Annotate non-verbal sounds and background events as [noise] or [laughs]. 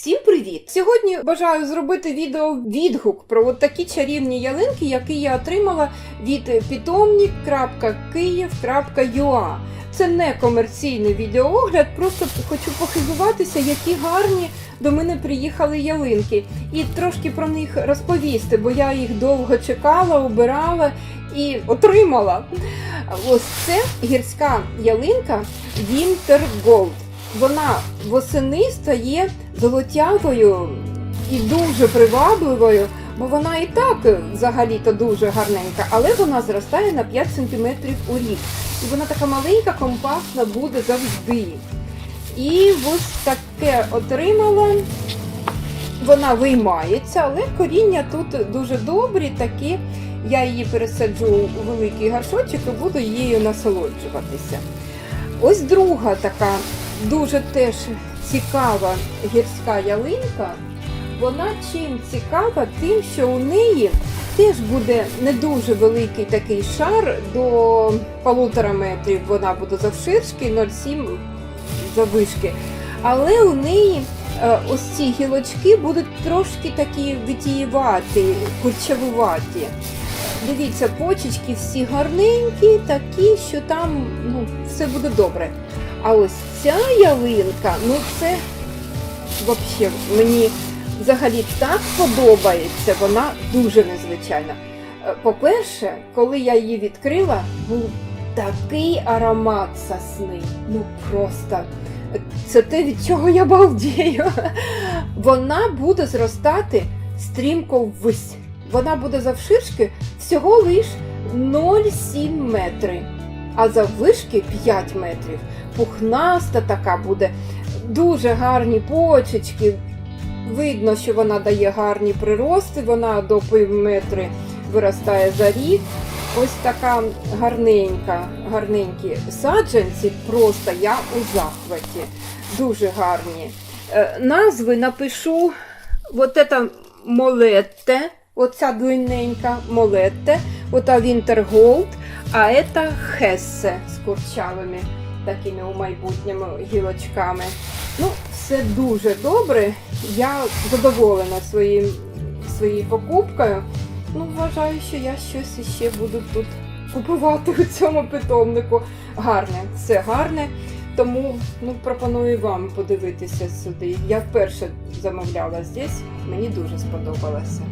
Всім привіт! Сьогодні бажаю зробити відео відгук про от такі чарівні ялинки, які я отримала від питомник.київ.ua. Це не комерційний відеоогляд, просто хочу похизуватися, які гарні до мене приїхали ялинки, і трошки про них розповісти, бо я їх довго чекала, обирала і отримала. Ось це гірська ялинка Winter Gold. Вона восени стає золотявою і дуже привабливою, бо вона і так взагалі-то дуже гарненька, але вона зростає на 5 см у рік. І вона така маленька, компактна буде завжди. І ось таке отримала. Вона виймається, але коріння тут дуже добрі, такі. Я її пересаджу у великий горшочок і буду її насолоджуватися. Ось друга така дуже теж цікава гірська ялинка. Вона чим цікава, тим, що у неї теж буде не дуже великий такий шар до полутора метрів. Вона буде завширшки, 0,7 завишки. Але у неї е, ось ці гілочки будуть трошки такі витієваті, курчавуваті. Дивіться, почечки всі гарненькі, такі, що там ну, все буде добре. А ось ця ялинка, ну це взагалі мені взагалі так подобається, вона дуже незвичайна. Е, По-перше, коли я її відкрила, був такий аромат сосни. Ну просто це те, від чого я балдію. [laughs] Вона буде зростати стрімко ввись. Вона буде завширшки всього лиш 0,7 метри, а заввишки 5 метрів. Пухнаста така буде, дуже гарні почечки. Видно, що вона дає гарні прирости, вона до пів метри виростає за рік. Ось така гарненька, гарненькі саджанці, просто я у захваті. Дуже гарні. Е, назви напишу вот это молетте, оця длинненька молетте, ота Вінтерголд, а это Хессе з курчавими такими у майбутньому гілочками. Ну, все дуже добре. Я задоволена своїм, своєю покупкою. Ну, вважаю, що я щось іще буду тут купувати у цьому питомнику. Гарне, все гарне. Тому ну, пропоную вам подивитися сюди. Я вперше замовляла здесь, мені дуже сподобалося.